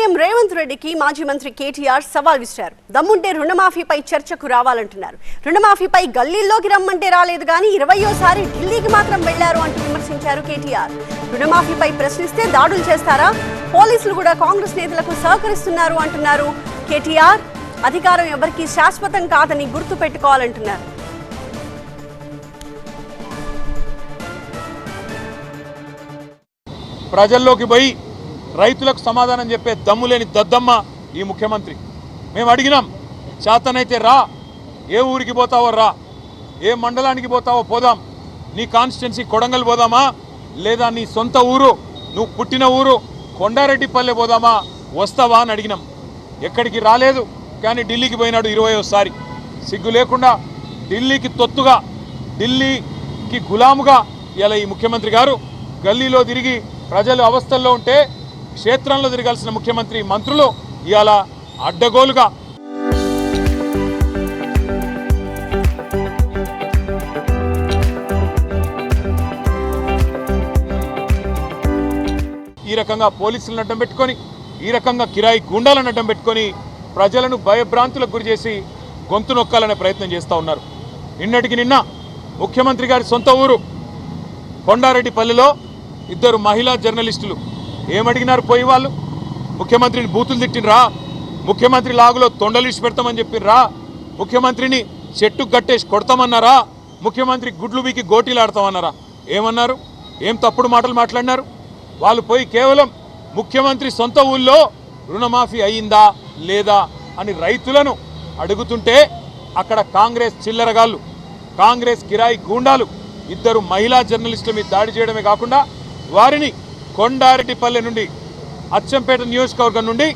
CM Revanth రెడ్డికి మాజీ మంత్రి కేటీఆర్ సవాల్ విసిరారు. దమ్ముంటే రుణమాఫీపై చర్చకు రావాలంటున్నారు. రుణమాఫీపై గల్లీల్లోకి రమ్మంటే రాలేదు కానీ ఇరవయోసారి ఢిల్లీకి మాత్రం వెళ్ళారు అంటూ విమర్శించారు కేటీఆర్. రుణమాఫీపై ప్రశ్నిస్తే దాడులు చేస్తారా? పోలీసులు కూడా కాంగ్రెస్ నేతలకు సహకరిస్తున్నారు అంటున్నారు కేటీఆర్. అధికారం ఎవరికీ శాశ్వతం కాదని గుర్తు పెట్టుకోవాలంటున్నారు ప్రజల్లోకి పోయి రైతులకు సమాధానం చెప్పే దమ్ము లేని దద్దమ్మ ఈ ముఖ్యమంత్రి. మేము అడిగినాం చేతనైతే రా ఏ ఊరికి పోతావో రా ఏ మండలానికి పోతావో పోదాం నీ కాన్స్టిట్యున్సీ కొడంగల్ పోదామా లేదా నీ సొంత ఊరు నువ్వు పుట్టిన ఊరు కొండారెడ్డిపల్లె పోదామా వస్తావా? అని అడిగినాం. ఎక్కడికి రాలేదు కానీ ఢిల్లీకి పోయినాడు ఇరవయోసారి సిగ్గు లేకుండా ఢిల్లీకి తొత్తుగా ఢిల్లీకి గులాముగా ఇలా ఈ ముఖ్యమంత్రి గారు. గల్లీలో తిరిగి ప్రజలు అవస్థల్లో ఉంటే క్షేత్రంలో తిరగాల్సిన ముఖ్యమంత్రి మంత్రులు ఇవాళ అడ్డగోలుగా ఈ రకంగా పోలీసులను అడ్డం పెట్టుకొని ఈ రకంగా కిరాయి గుండాలను అడ్డం పెట్టుకొని ప్రజలను భయభ్రాంతులకు గురి చేసి గొంతు నొక్కాలనే ప్రయత్నం చేస్తూ ఉన్నారు. నిన్నటికి నిన్న ముఖ్యమంత్రి గారి సొంత ఊరు కొండారెడ్డిపల్లిలో ఇద్దరు మహిళా జర్నలిస్టులు ఏమడిగినారు పోయి వాళ్ళు? ముఖ్యమంత్రిని బూతులు తిట్టినరా ముఖ్యమంత్రి లాగులో తొండలిసి పెడతామని చెప్పినరా ముఖ్యమంత్రిని చెట్టు కట్టేసి కొడతామన్నారా? ముఖ్యమంత్రి గుడ్లు బీకి గోటీలాడతామన్నారా? ఏమన్నారు? ఏం తప్పుడు మాటలు మాట్లాడినారు? వాళ్ళు పోయి కేవలం ముఖ్యమంత్రి సొంత ఊళ్ళో రుణమాఫీ అయిందా లేదా అని రైతులను అడుగుతుంటే అక్కడ కాంగ్రెస్ చిల్లరగాళ్ళు కాంగ్రెస్ కిరాయి గూండాలు ఇద్దరు మహిళా జర్నలిస్టుల మీద దాడి చేయడమే కాకుండా వారిని కొండారెడ్డిపల్లె నుండి అచ్చంపేట నియోజకవర్గం నుండి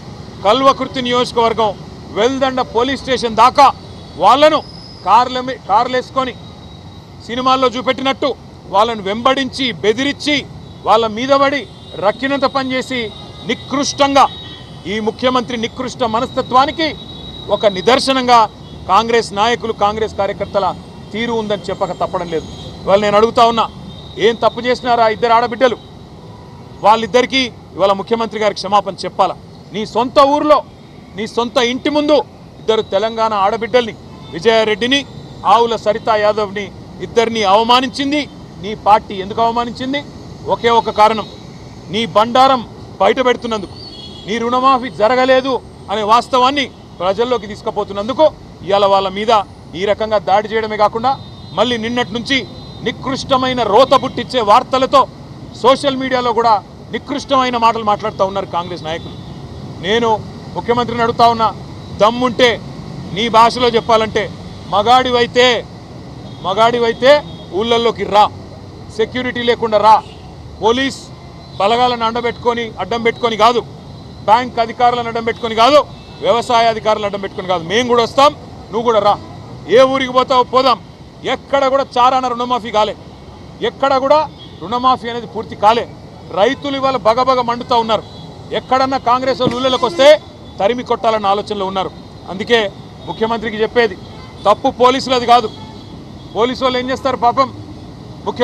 కల్వకుర్తి నియోజకవర్గం వెల్దండ పోలీస్ స్టేషన్ దాకా వాళ్ళను కార్ల కార్లేసుకొని కార్లు వేసుకొని సినిమాల్లో చూపెట్టినట్టు వాళ్ళను వెంబడించి బెదిరించి వాళ్ళ మీద పడి రక్కినంత పనిచేసి నికృష్టంగా ఈ ముఖ్యమంత్రి నికృష్ట మనస్తత్వానికి ఒక నిదర్శనంగా కాంగ్రెస్ నాయకులు కాంగ్రెస్ కార్యకర్తల తీరు ఉందని చెప్పక తప్పడం లేదు. వాళ్ళు నేను అడుగుతా ఉన్నా ఏం తప్పు చేసినారా ఇద్దరు ఆడబిడ్డలు? వాళ్ళిద్దరికీ ఇవాళ ముఖ్యమంత్రి గారికి క్షమాపణ చెప్పాలా? నీ సొంత ఊర్లో నీ సొంత ఇంటి ముందు ఇద్దరు తెలంగాణ ఆడబిడ్డల్ని విజయారెడ్డిని ఆవుల సరితా యాదవ్ని ఇద్దరిని అవమానించింది నీ పార్టీ ఎందుకు అవమానించింది? ఒకే ఒక కారణం నీ బండారం బయట పెడుతున్నందుకు నీ రుణమాఫీ జరగలేదు అనే వాస్తవాన్ని ప్రజల్లోకి తీసుకుపోతున్నందుకు ఇవాళ వాళ్ళ మీద ఈ రకంగా దాడి చేయడమే కాకుండా మళ్ళీ నిన్నటి నుంచి నికృష్టమైన రోత పుట్టించే వార్తలతో సోషల్ మీడియాలో కూడా నికృష్టమైన మాటలు మాట్లాడుతూ ఉన్నారు కాంగ్రెస్ నాయకులు. నేను ముఖ్యమంత్రిని అడుగుతా ఉన్నా దమ్ముంటే నీ భాషలో చెప్పాలంటే మగాడివైతే మగాడివైతే ఊళ్ళల్లోకి రా. సెక్యూరిటీ లేకుండా రా. పోలీస్ బలగాలను అండబెట్టుకొని అడ్డం పెట్టుకొని కాదు. బ్యాంక్ అధికారులను అడ్డం పెట్టుకొని కాదు. వ్యవసాయ అధికారులను అడ్డం పెట్టుకొని కాదు. మేము కూడా వస్తాం నువ్వు కూడా రా. ఏ ఊరికి పోతావు పోదాం. ఎక్కడ కూడా చారాన రుణమాఫీ కాలే. ఎక్కడ కూడా రుణమాఫీ అనేది పూర్తి కాలే. రైతులు ఇవాళ బగబగ మండుతూ ఉన్నారు. ఎక్కడన్నా కాంగ్రెస్ వాళ్ళు ఊళ్ళలోకి వస్తే తరిమి కొట్టాలన్న ఆలోచనలో ఉన్నారు. అందుకే ముఖ్యమంత్రికి చెప్పేది తప్పు పోలీసులు అది కాదు. పోలీసు వాళ్ళు ఏం చేస్తారు పాపం?